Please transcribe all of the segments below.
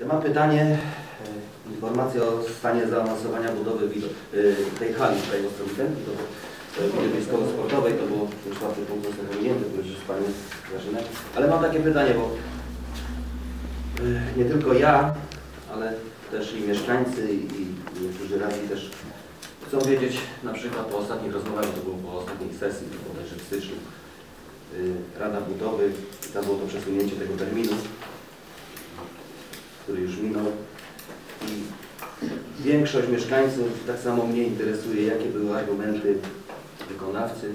Ja mam pytanie, e, informację o stanie zaawansowania budowy e, tej hali tutaj w Ostrowice, do e, widowiskowo-sportowej, to było ten czwarty punkt został pominięty, to już z Panią Grażynek. Ale mam takie pytanie, bo nie tylko ja, ale też i mieszkańcy i, niektórzy radni też chcą wiedzieć, na przykład po ostatnich rozmowach, to było po ostatniej sesji, bodajże w styczniu, Rada Budowy, tam było to przesunięcie tego terminu, który już minął. I większość mieszkańców, tak samo mnie interesuje, jakie były argumenty wykonawcy, y,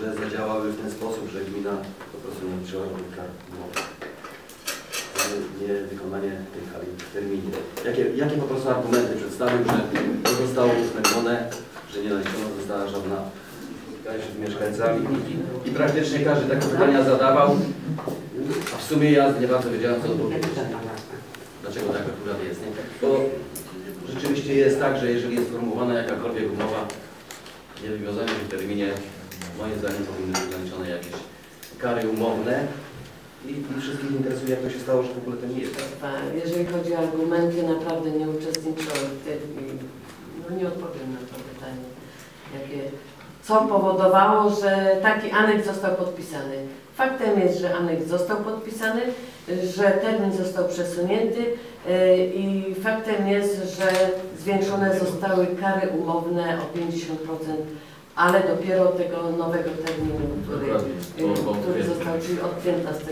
że zadziałały w ten sposób, że gmina po prostu nie robić kar. Nie wykonanie tej hali w terminie. Jakie, jakie po prostu argumenty przedstawił, że to zostało uwzględnione, że nie naliczona została żadna z mieszkańcami i, i, praktycznie każdy takie pytania zadawał, w sumie ja nie bardzo wiedziałem co odpowiedzieć. Dlaczego tak akurat jest, nie? Bo rzeczywiście jest tak, że jeżeli jest formułowana jakakolwiek umowa, nie wywiązanie się w terminie, moim zdaniem powinny być naliczone jakieś kary umowne i, i wszystkich interesuje, jak to się stało, że w ogóle to nie jest. Jeżeli chodzi o argumenty, naprawdę nie uczestniczyłem w tym i no nie odpowiem na to pytanie. Jakie, co powodowało, że taki aneks został podpisany? Faktem jest, że aneks został podpisany, że termin został przesunięty yy, i faktem jest, że zwiększone zostały kary umowne o 50%, ale dopiero tego nowego terminu, który, bo- który został, czyli od 15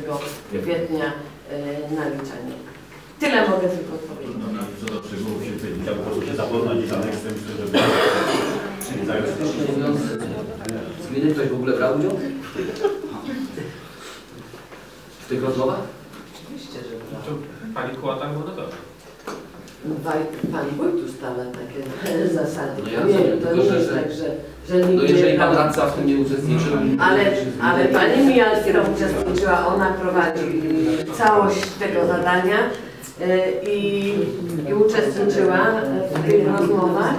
kwietnia yy, naliczania. Tyle mogę tylko odpowiedzieć. No, na co do szczegółów się tutaj chciałbym po prostu się zapoznać z aneksem, myślę, żeby czyli zająć Szczerze mówiąc, z gminy ktoś w ogóle brał udział? W tych rozmowach? Oczywiście, że brał. Pani Kłata było to dobrze. Waj- Pan wójt ustala takie zasady. No ja nie, rozumiem, to tylko nie jest że- tak, że, że nikt No jeżeli nie pan radca w tym nie uczestniczył... Ale, ale pani Mijalska uczestniczyła, ona prowadzi całość tego zadania i, i uczestniczyła w tych rozmowach.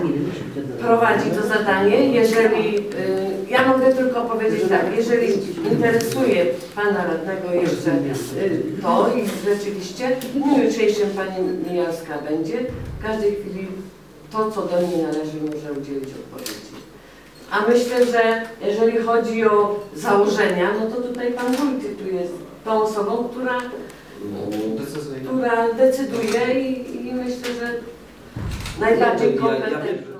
Prowadzi to zadanie. Jeżeli, y, ja mogę tylko powiedzieć tak, jeżeli interesuje pana radnego jeszcze y, to i rzeczywiście w dniu jutrzejszym pani Mijalska będzie, w każdej chwili to, co do niej należy, może udzielić odpowiedzi. A myślę, że jeżeli chodzi o założenia, no to tutaj pan wójt tu jest tą osobą, która, która decyduje i, i myślę, że najbardziej kompetentna.